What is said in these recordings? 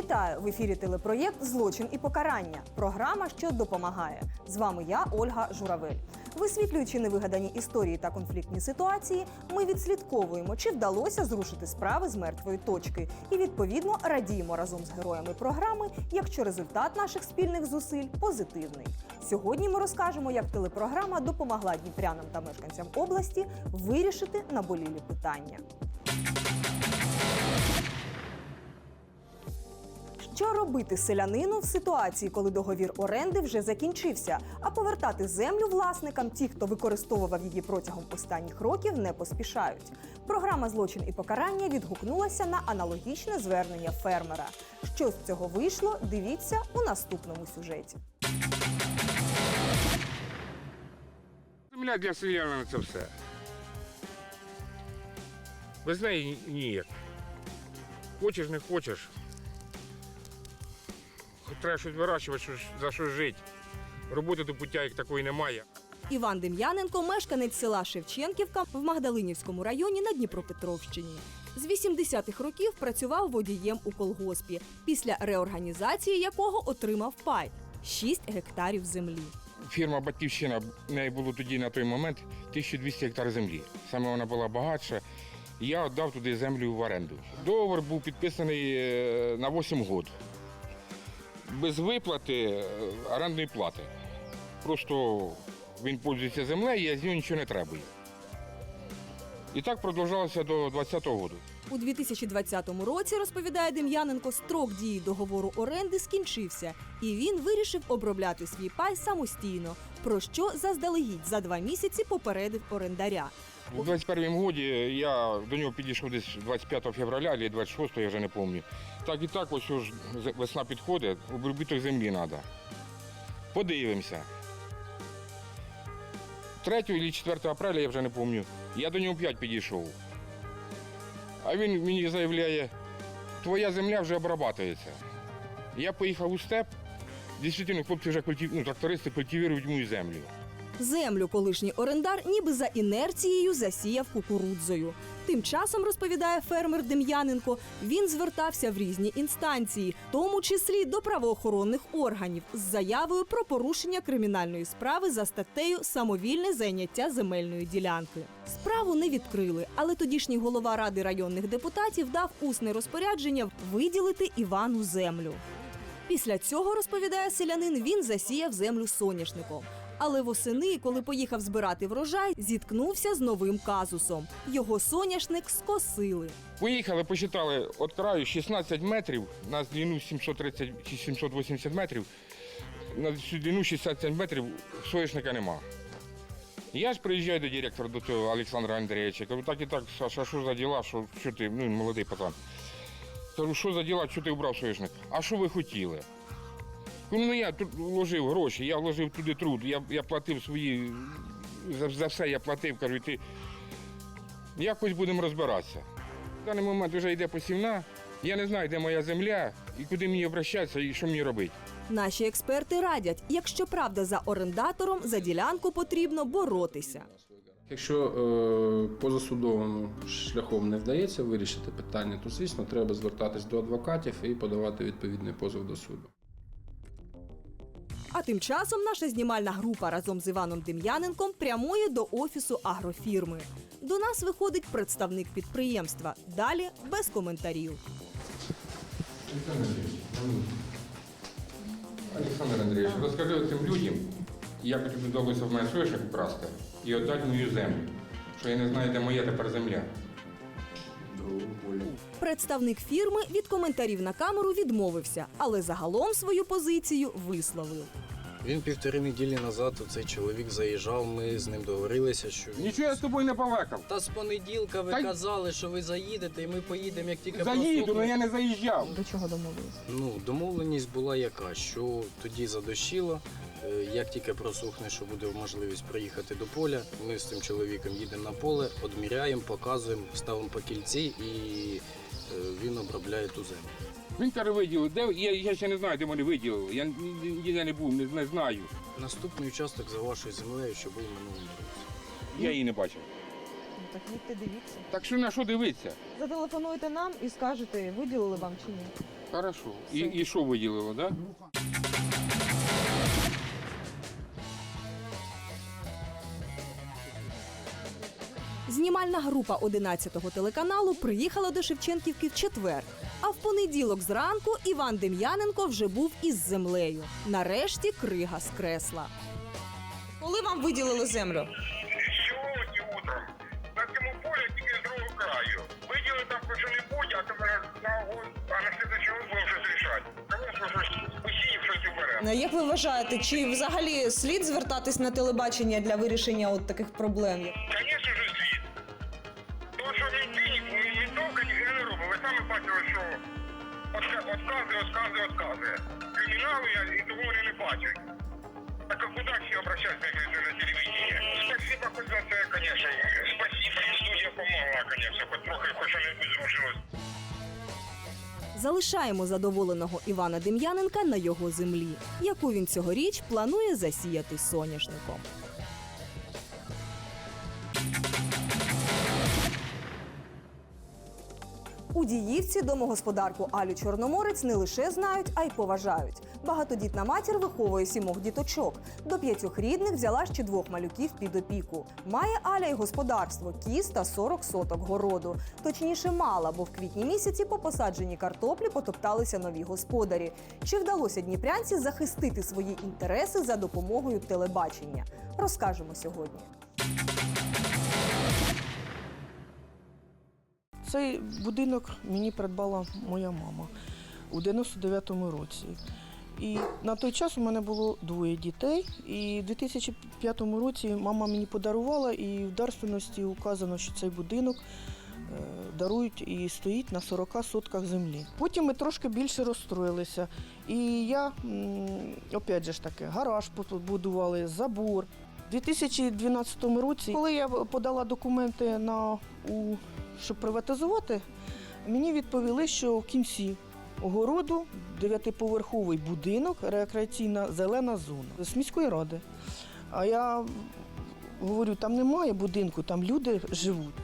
Вітаю в ефірі телепроєкт Злочин і покарання. Програма, що допомагає. З вами я, Ольга Журавель. Висвітлюючи невигадані історії та конфліктні ситуації, ми відслідковуємо, чи вдалося зрушити справи з мертвої точки, і відповідно радіємо разом з героями програми, якщо результат наших спільних зусиль позитивний. Сьогодні ми розкажемо, як телепрограма допомогла дніпрянам та мешканцям області вирішити наболілі питання. Що робити селянину в ситуації, коли договір оренди вже закінчився, а повертати землю власникам ті, хто використовував її протягом останніх років, не поспішають. Програма Злочин і покарання відгукнулася на аналогічне звернення фермера. Що з цього вийшло, дивіться у наступному сюжеті. Земля для селянина це все. Без неї ні- ніяк. Хочеш, не хочеш. Треба щось вирощувати, що за що жити. Роботи до пуття як такої немає. Іван Дем'яненко, мешканець села Шевченківка в Магдалинівському районі на Дніпропетровщині. З 80-х років працював водієм у колгоспі, після реорганізації якого отримав пай 6 гектарів землі. Фірма Батьківщина, в неї було тоді на той момент 1200 гектар землі. Саме вона була багатша. Я віддав туди землю в оренду. Договор був підписаний е, на 8 років. Без виплати е, орендної плати. Просто він пользується землею, я з нього нічого не треба. І так продовжалося до 20-го року. У 2020 році, розповідає Дем'яненко, строк дії договору оренди скінчився, і він вирішив обробляти свій пай самостійно, про що заздалегідь за два місяці попередив орендаря. У 21 році я до нього підійшов десь 25 февраля або 26, я вже не пам'ятаю. Так і так, ось ж весна підходить, обробіток землі треба. Подивимося. 3 чи 4 апреля, я вже не пам'ятаю, я до нього 5 підійшов. А він мені заявляє, твоя земля вже обрабатується. Я поїхав у степ, дійсно хлопці вже ну, трактористи культивують мою землю. Землю колишній орендар ніби за інерцією засіяв кукурудзою. Тим часом, розповідає фермер Дем'яненко, він звертався в різні інстанції, тому числі до правоохоронних органів, з заявою про порушення кримінальної справи за статтею самовільне зайняття земельної ділянки. Справу не відкрили, але тодішній голова ради районних депутатів дав усне розпорядження виділити Івану землю. Після цього, розповідає селянин, він засіяв землю соняшником. Але восени, коли поїхав збирати врожай, зіткнувся з новим казусом. Його соняшник скосили. Поїхали, посчитали від краю 16 метрів, на длину 730 чи 780 метрів, на длину 67 метрів соняшника нема. Я ж приїжджаю до директора, до цього Олександра Андрійовича, кажу, так і так, Саша, що за діла, що, що ти, ну, молодий пацан. Кажу, що за діла, що ти вбрав соняшник? А що ви хотіли? Кажу, ну я тут вложив гроші, я вложив туди труд, я, я платив свої, за, за все я платив, кажу, ти якось будемо розбиратися. В даний момент вже йде посівна. Я не знаю, де моя земля і куди мені обращатися і що мені робити. Наші експерти радять, якщо правда за орендатором, за ділянку потрібно боротися. Якщо е, позасудовим шляхом не вдається вирішити питання, то звісно треба звертатись до адвокатів і подавати відповідний позов до суду. А тим часом наша знімальна група разом з Іваном Дем'яненком прямує до офісу агрофірми. До нас виходить представник підприємства. Далі без коментарів. Олександр Андрійович, розкажи цим людям, як тобі вдалося в мене соняшник вкрасти і віддати мою землю. Що я не знаю, де моя тепер земля. Представник фірми від коментарів на камеру відмовився, але загалом свою позицію висловив. Він півтори неділі назад цей чоловік заїжджав, ми з ним договорилися, що він. Нічого я з тобою не балакав. Та з понеділка ви Та й- казали, що ви заїдете, і ми поїдемо, як тільки Заїду, але я не заїжджав. До чого домовилися? Ну, домовленість була яка, що тоді задощило. Е, Як тільки просохне, що буде можливість приїхати до поля, ми з цим чоловіком їдемо на поле, одміряємо, показуємо, ставимо по кільці і е, він обробляє ту землю. Він каже, виділив. Де я, я ще не знаю, де вони виділили. Я ні- ні- ніде не був, не, не знаю. Наступний участок за вашою землею, що був минулому році. Я її не бачив. Ну, так їдьте дивіться. Так що на що дивитися? Зателефонуйте нам і скажете, виділили вам чи ні. Хорошо. І, і що виділило, так? Да? Знімальна група 11-го телеканалу приїхала до Шевченківки в четвер. А в понеділок зранку Іван Дем'яненко вже був із землею. Нарешті крига скресла. Коли вам виділили землю? Сьогодні утром на цьому полі тільки з другого краю. Виділи там хоч що-небудь, а тепер на огонь, а на слідчий год будемо щось рішати. Звісно, щось усіїв, щось. Ну, Як ви вважаєте, чи взагалі слід звертатись на телебачення для вирішення от таких проблем? Звісно откази, откази, откази. Кримінали я і того вони не бачать. Так а куди всі обращатися на телевидение? Спасибо хоч за це, звісно. Спасибо, і студія помогла, звісно, хоч трохи хоч що-небудь зрушилось. Залишаємо задоволеного Івана Дем'яненка на його землі, яку він цьогоріч планує засіяти соняшником. У Діївці домогосподарку Алю Чорноморець не лише знають, а й поважають. Багатодітна матір виховує сімох діточок. До п'ятьох рідних взяла ще двох малюків під опіку. Має Аля й господарство, кіз та 40 соток городу. Точніше, мала, бо в квітні місяці по посадженій картоплі потопталися нові господарі. Чи вдалося дніпрянці захистити свої інтереси за допомогою телебачення? Розкажемо сьогодні. Цей будинок мені придбала моя мама у 99-му році. І на той час у мене було двоє дітей. І в 2005 році мама мені подарувала, і в дарственності указано, що цей будинок е, дарують і стоїть на 40 сотках землі. Потім ми трошки більше розстроїлися. І я, опять же ж таки, гараж побудували, забор. У 2012 році, коли я подала документи на у щоб приватизувати, мені відповіли, що в кінці огороду дев'ятиповерховий будинок, рекреаційна зелена зона з міської ради. А я говорю, там немає будинку, там люди живуть.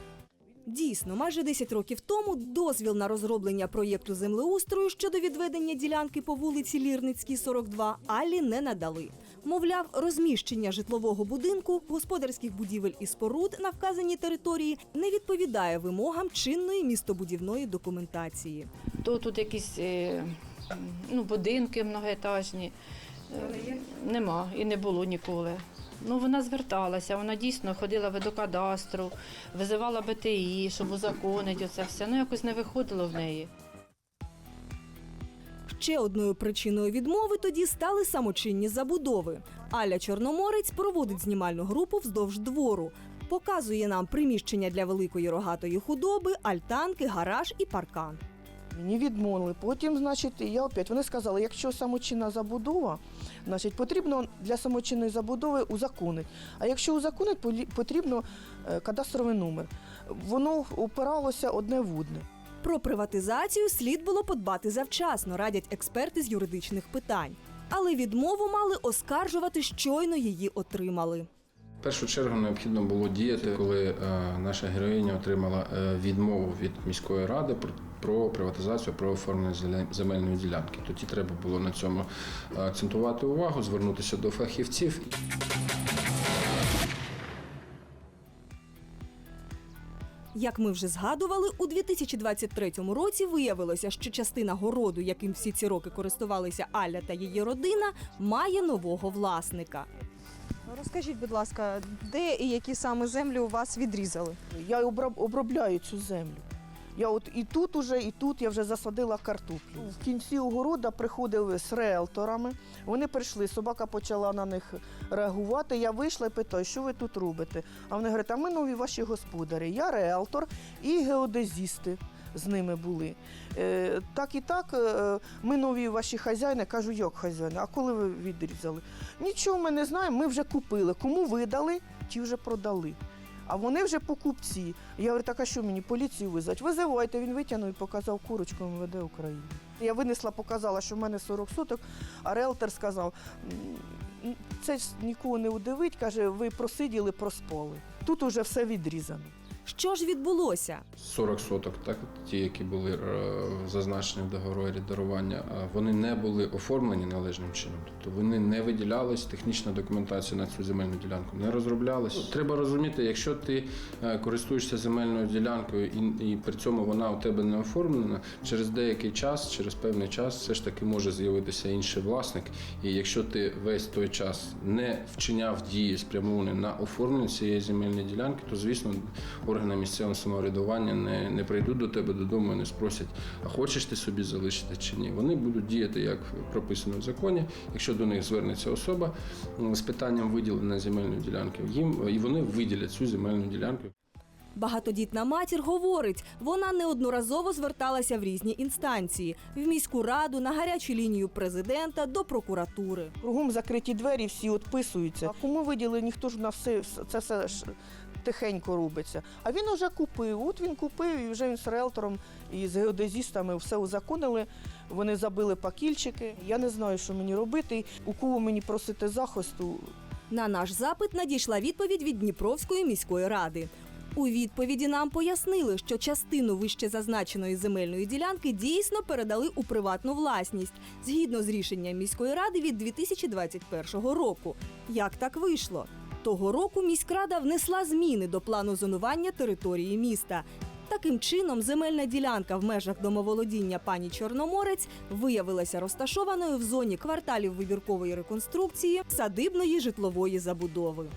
Дійсно, майже 10 років тому дозвіл на розроблення проєкту землеустрою щодо відведення ділянки по вулиці Лірницькій, 42, Аллі не надали. Мовляв, розміщення житлового будинку, господарських будівель і споруд на вказаній території не відповідає вимогам чинної містобудівної документації. то тут якісь е, ну, будинки многоетажні. Е, Нема і не було ніколи. Ну, вона зверталася, вона дійсно ходила в кадастру, визивала БТІ, щоб узаконити оце все. Ну, якось не виходило в неї. Ще одною причиною відмови тоді стали самочинні забудови. Аля Чорноморець проводить знімальну групу вздовж двору. Показує нам приміщення для великої рогатої худоби, альтанки, гараж і паркан. Мені відмовили. Потім, значить, я опять вони сказали, якщо самочинна забудова, значить потрібно для самочинної забудови узаконити. А якщо узаконити, потрібно е, кадастровий номер. Воно упиралося одне в одне. Про приватизацію слід було подбати завчасно, радять експерти з юридичних питань. Але відмову мали оскаржувати щойно її отримали. Першу чергу необхідно було діяти, коли е, наша героїня отримала е, відмову від міської ради про, приватизацію, про оформлення земельної ділянки. Тоді треба було на цьому е, акцентувати увагу, звернутися до фахівців. Як ми вже згадували, у 2023 році виявилося, що частина городу, яким всі ці роки користувалися Аля та її родина, має нового власника. Розкажіть, будь ласка, де і які саме землі у вас відрізали? Я оброб- обробляю цю землю. Я от і тут уже, і тут я вже засадила картоплю. В кінці огорода приходили з реелторами. Вони прийшли, собака почала на них реагувати. Я вийшла і питаю, що ви тут робите? А вони говорять, а ми нові ваші господарі. Я реелтор і геодезісти з ними були. Е, так і так, е, ми нові ваші хазяїни. Кажу, як хазяїни, а коли ви відрізали? Нічого ми не знаємо, ми вже купили. Кому видали, ті вже продали. А вони вже покупці. Я говорю, так а що мені поліцію визвати? Визивайте, він витягнув і показав курочку МВД України. Я винесла, показала, що в мене 40 соток, а реалтор сказав, це ж нікого не удивить, каже, ви просиділи, проспали. Тут уже все відрізано. Що ж відбулося? 40 соток, так ті, які були е, зазначені в договорі дарування, е, вони не були оформлені належним чином. Тобто вони не виділялись, технічна документація на цю земельну ділянку не розроблялась. Треба розуміти, якщо ти е, користуєшся земельною ділянкою і, і при цьому вона у тебе не оформлена, через деякий час, через певний час, все ж таки може з'явитися інший власник. І якщо ти весь той час не вчиняв дії спрямовані на оформлення цієї земельної ділянки, то звісно органи місцевого самоврядування не, не прийдуть до тебе додому і не спросять, а хочеш ти собі залишити чи ні. Вони будуть діяти як прописано в законі. Якщо до них звернеться особа з питанням виділення земельної ділянки, їм і вони виділять цю земельну ділянку. Багатодітна матір говорить, вона неодноразово зверталася в різні інстанції: в міську раду, на гарячу лінію президента до прокуратури. Кругом закриті двері, всі відписуються. А кому виділи, ніхто ж на все це все тихенько робиться. А він вже купив. От він купив, і вже він з риелтором і з геодезістами все узаконили. Вони забили пакільчики. Я не знаю, що мені робити. У кого мені просити захисту, На наш запит надійшла відповідь від Дніпровської міської ради. У відповіді нам пояснили, що частину вище зазначеної земельної ділянки дійсно передали у приватну власність згідно з рішенням міської ради від 2021 року. Як так вийшло? Того року міськрада внесла зміни до плану зонування території міста. Таким чином, земельна ділянка в межах домоволодіння пані Чорноморець виявилася розташованою в зоні кварталів вибіркової реконструкції садибної житлової забудови.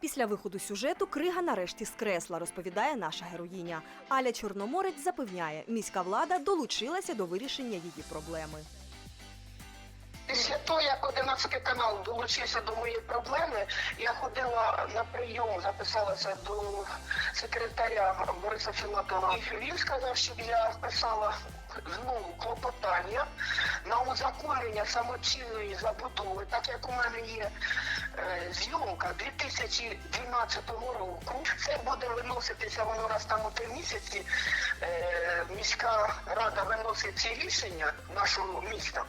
Після виходу сюжету крига нарешті скресла, розповідає наша героїня. Аля Чорноморець запевняє, міська влада долучилася до вирішення її проблеми. Після того, як 11 канал долучився до моєї проблеми, я ходила на прийом, записалася до секретаря Бориса Філатова. Він сказав, щоб я писала знову клопотання на узаконення самоцільної забудови, так як у мене є е, зйомка 2012 року. Це буде виноситися воно раз там у три місяці. Е, міська рада виносить ці рішення нашого міста.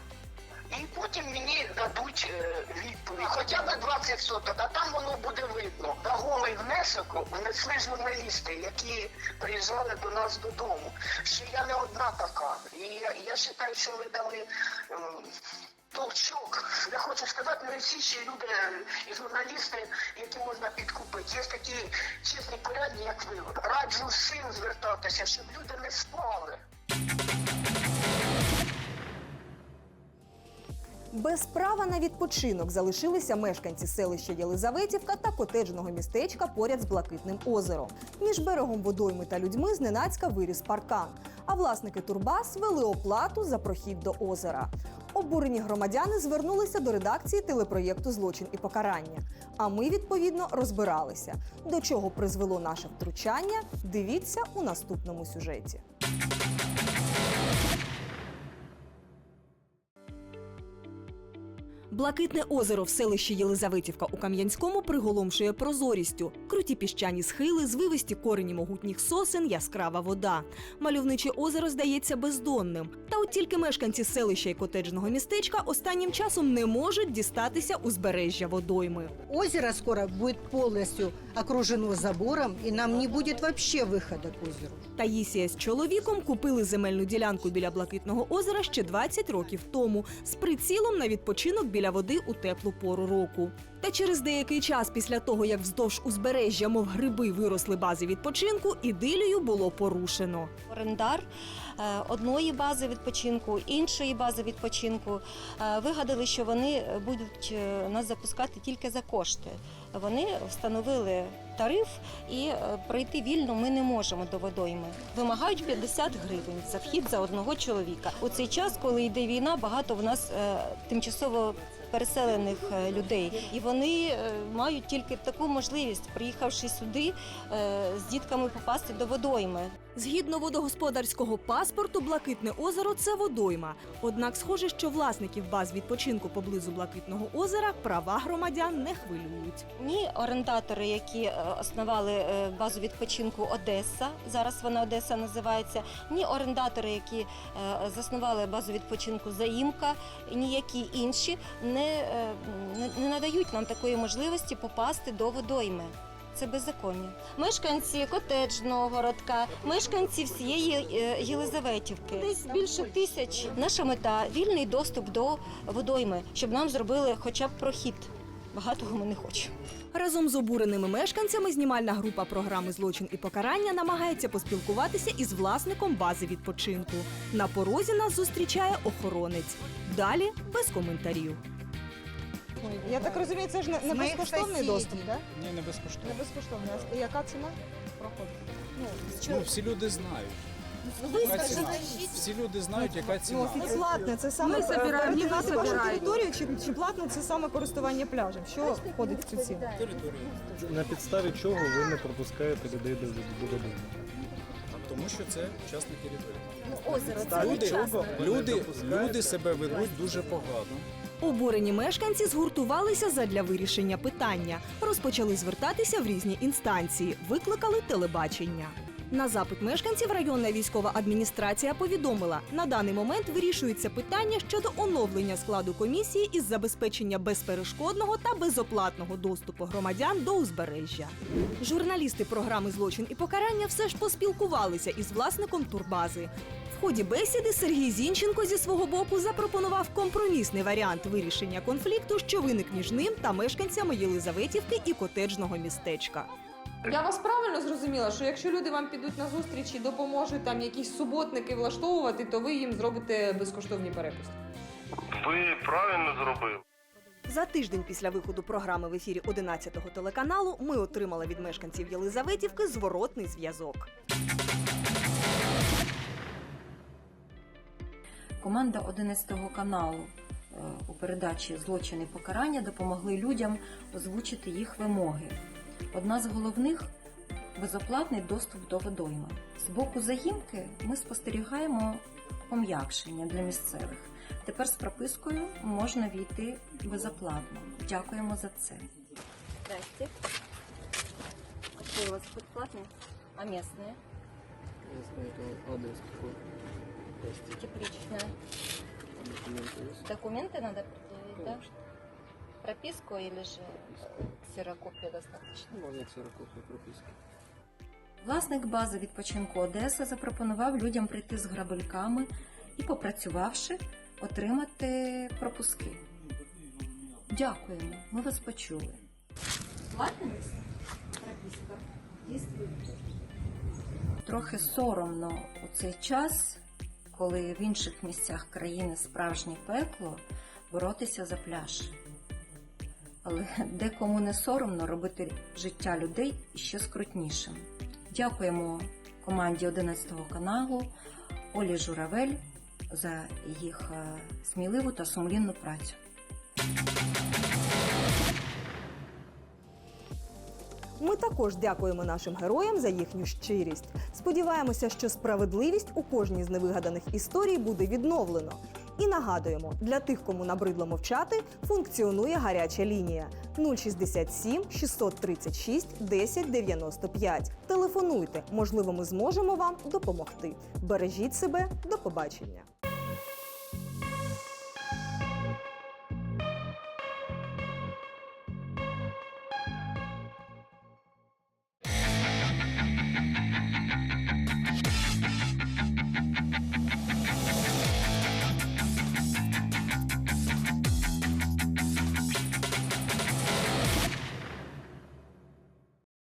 Хоча б 20 соток, а там воно буде видно. Вагомий внесок внесли журналісти, які приїжджали до нас додому. Що я не одна така. І я, я вважаю, що ви дали ем, толчок. Я хочу сказати, не всі ще люди і журналісти, які можна підкупити. Є такі чесні порядні, як ви. Раджу всім звертатися, щоб люди не спали. Без права на відпочинок залишилися мешканці селища Єлизаветівка та котеджного містечка поряд з Блакитним озером. Між берегом водойми та людьми зненацька виріс паркан. А власники турбаз вели оплату за прохід до озера. Обурені громадяни звернулися до редакції телепроєкту Злочин і покарання. А ми відповідно розбиралися. До чого призвело наше втручання? Дивіться у наступному сюжеті. Блакитне озеро в селищі Єлизаветівка у Кам'янському приголомшує прозорістю. Круті піщані схили, звивисті корені могутніх сосен, яскрава вода. Мальовниче озеро здається бездонним. Та от тільки мешканці селища і котеджного містечка останнім часом не можуть дістатися узбережжя водойми. Озеро скоро будет полностью окружено забором, и нам не будет вообще выхода к озеру. Таїсія з чоловіком купили земельну ділянку біля Блакитного озера ще 20 років тому з прицілом на відпочинок біля води у теплу пору року. Та через деякий час після того, як вздовж узбережжя, мов гриби, виросли бази відпочинку, ідилію було порушено. орендар е, одної бази відпочинку, іншої бази відпочинку е, вигадали, що вони будуть е, нас запускати тільки за кошти. Вони встановили тариф і пройти вільно ми не можемо до водойми. Вимагають 50 гривень за вхід за одного чоловіка. У цей час, коли йде війна, багато в нас тимчасово переселених е, людей, і вони е, мають тільки таку можливість, приїхавши сюди, е, з дітками попасти до водойми. Згідно водогосподарського паспорту, Блакитне озеро це водойма. Однак, схоже, що власників баз відпочинку поблизу Блакитного озера права громадян не хвилюють. Ні, орендатори, які е, основали е, базу відпочинку Одеса, зараз вона Одеса називається. Ні, орендатори, які е, заснували базу відпочинку Заїмка, ніякі інші не не надають нам такої можливості попасти до водойми. Це беззаконня. Мешканці котеджного городка, мешканці всієї е, Єлизаветівки. Десь більше тисяч. Наша мета вільний доступ до водойми, щоб нам зробили хоча б прохід. Багатого ми не хочемо. Разом з обуреними мешканцями знімальна група програми Злочин і покарання намагається поспілкуватися із власником бази відпочинку. На порозі нас зустрічає охоронець. Далі без коментарів. Я так розумію, це ж не, не безкоштовний доступ, так? Ні, не безкоштовно. Не безкоштовний. А яка ціна проходить? Ну, всі люди знають. Яка ціна? Всі люди знають, яка ціна. Ну, платне, це саме Ми собираємо, перетинати ніби вашу територію, чи, чи платне це саме користування пляжем? Що входить в цю ціну? Територію. На підставі чого ви не пропускаєте людей до до? Тому що це частна територія. Озеро це Люди, люди, люди себе ведуть дуже погано. Обурені мешканці згуртувалися задля вирішення питання. Розпочали звертатися в різні інстанції, викликали телебачення. На запит мешканців районна військова адміністрація повідомила, на даний момент вирішується питання щодо оновлення складу комісії із забезпечення безперешкодного та безоплатного доступу громадян до узбережжя. Журналісти програми Злочин і покарання все ж поспілкувалися із власником турбази. Ході бесіди Сергій Зінченко зі свого боку запропонував компромісний варіант вирішення конфлікту, що виник між ним та мешканцями Єлизаветівки і котеджного містечка. Я вас правильно зрозуміла, що якщо люди вам підуть на зустріч і допоможуть там якісь суботники влаштовувати, то ви їм зробите безкоштовні перепустки. Ви правильно зробили. За тиждень після виходу програми в ефірі 11-го телеканалу ми отримали від мешканців Єлизаветівки зворотний зв'язок. Команда 11 каналу е, у передачі Злочин і покарання допомогли людям озвучити їх вимоги. Одна з головних безоплатний доступ до водойми. З боку заїмки ми спостерігаємо пом'якшення для місцевих. Тепер з пропискою можна війти безоплатно. Дякуємо за це. Здрасте. Какой у вас тут платный? А местные? Адрес какой? Тепличная. Документы надо предъявить, да? Прописку или же ксерокопия достаточно? Можна ксерокопію прописки. Власник бази відпочинку Одеса запропонував людям прийти з грабельками і, попрацювавши, отримати пропуски. Дякуємо, ми вас почули. Платна прописка? Дійсно. Трохи соромно у цей час, коли в інших місцях країни справжнє пекло, боротися за пляж. Але декому не соромно робити життя людей ще скрутнішим. Дякуємо команді 11 каналу Олі Журавель за їх е, сміливу та сумлінну працю. Ми також дякуємо нашим героям за їхню щирість. Сподіваємося, що справедливість у кожній з невигаданих історій буде відновлено. І нагадуємо, для тих, кому набридло мовчати, функціонує гаряча лінія 067 636 1095. Телефонуйте, можливо, ми зможемо вам допомогти. Бережіть себе, до побачення.